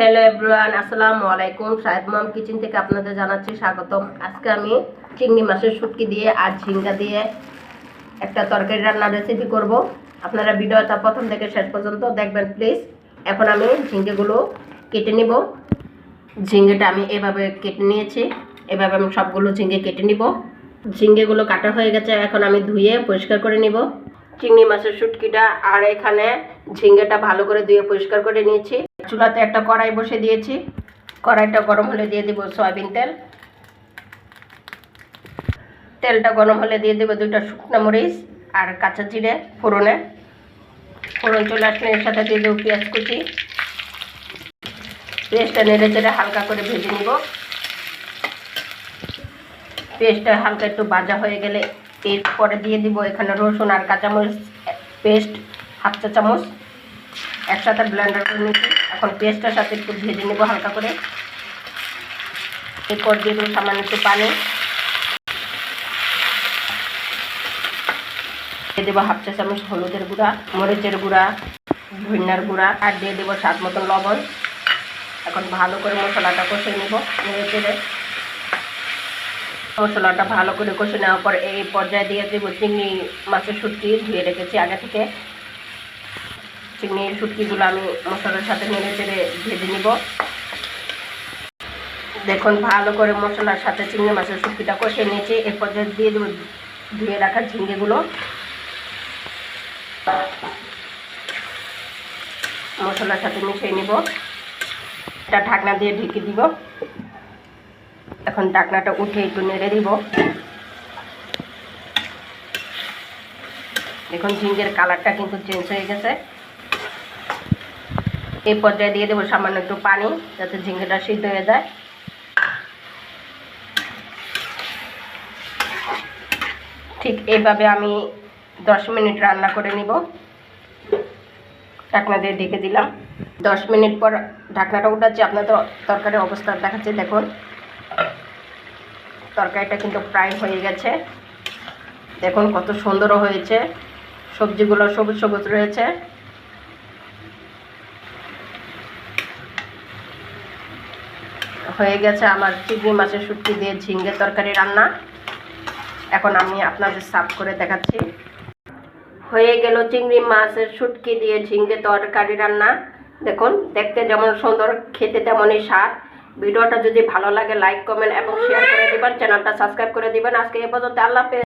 Hello everyone আসসালামু আলাইকুম। শাহেদ মাম kitchen থেকে আপনাদের জানাচ্ছি স্বাগতম। আজকে আমি চিংড়ি মাছের শুটকি দিয়ে আর ঝিঙ্গা দিয়ে একটা তরকারি রান্নার রেসিপি করব। আপনারা ভিডিওটা প্রথম থেকে শেষ পর্যন্ত দেখবেন প্লিজ এখন আমি ঝিঙ্গেগুলো কেটে নিব। ঝিঙ্গেটা আমি এভাবে কেটে নিয়েছি। এভাবে আমি সবগুলো ঝিঙ্গে কেটে নিব। ঝিঙ্গেগুলো কাটা হয়ে গেছে, এখন আমি ধুয়ে পরিষ্কার করে নিব। চিংড়ি মাছের শুটকিটা আর এখানে ঝিঙ্গেটা ভালো করে ধুয়ে পরিষ্কার করে নিয়েছি। চুলাতে একটা কড়াই বসে দিয়েছি। কড়াইটা গরম হলে দিয়ে দিব সয়াবিন তেল। তেলটা গরম হলে দিয়ে দেবো দুইটা শুকনো মরিচ আর কাঁচা জিরে, ফোড়নে। ফোড়ন চলে আসলে এর সাথে দিয়ে দেবো পেঁয়াজ কুচি। পেঁয়াজটা নেড়ে চেড়ে হালকা করে ভেজে নিব। পেস্টটা হালকা একটু ভাজা হয়ে গেলে এরপরে দিয়ে দিব এখানে রসুন আর কাঁচামরিচ পেস্ট, হাফ চা চামচ। একসাথে ব্লেন্ডার করে নিচ্ছি। এখন পেস্টটার সাথে একটু ভেজে নেব হালকা করে। এরপর দিয়ে দেবো সামান্য একটু পানি। দিয়ে দেবো হাফ চা চামচ হলুদের গুঁড়া, মরিচের গুঁড়া, ধনিয়ার গুঁড়া, আর দিয়ে দেবো স্বাদ মতন লবণ। এখন ভালো করে মশলাটা কষে নেব চেড়ে মশলাটা ভালো করে কষে নেওয়ার পর এই পর্যায়ে দিয়ে দেবো চিংড়ি মাছের শুটকি ধুয়ে রেখেছি আগে থেকে। চিংড়ির শুটকিগুলো আমি মশলার সাথে নেড়ে চেড়ে ভেজে নিব। দেখুন, ভালো করে মশলার সাথে চিংড়ি মাছের শুটকিটা কষে নিয়েছি। এই পর্যায়ে দিয়ে দেবো ধুয়ে রাখা ঝিঙ্গেগুলো। মশলার সাথে মিশিয়ে নিব। এটা ঢাকনা দিয়ে ঢেকে দিব। এখন ঢাকনাটা উঠে একটু নেড়ে দিব। দেখুন, ঝিঙ্গের কালারটা কিন্তু চেঞ্জ হয়ে গেছে। এই পর্যায়ে দিয়ে দেবো সামান্য একটু পানি, যাতে ঝিঙ্গেটা সিদ্ধ হয়ে যায়। ঠিক এইভাবে আমি দশ মিনিট রান্না করে নিব। ঢাকনা দিয়ে ঢেকে দিলাম। দশ মিনিট পর ঢাকনাটা উঠাচ্ছি আপনার তো তরকারির অবস্থা দেখাচ্ছে, দেখুন। তরকারিটা কিন্তু প্রায় হয়ে গেছে। দেখুন কত সুন্দরও হয়েছে। সবজিগুলো সবুজ সবুজ রয়েছে। হয়ে গেছে আমার চিংড়ি মাছের শুটকি দিয়ে ঝিঙ্গে তরকারি রান্না। এখন আমি আপনাদের সাফ করে দেখাচ্ছি। হয়ে গেল চিংড়ি মাছের শুটকি দিয়ে ঝিঙ্গে তরকারি রান্না। দেখুন, দেখতে যেমন সুন্দর, খেতে তেমনই স্বাদ। ভিডিওটা যদি ভালো লাগে লাইক কমেন্ট এবং শেয়ার করে দেবেন। চ্যানেলটা সাবস্ক্রাইব করে দেবেন। আজকে এ পর্যন্ত আল্লাহ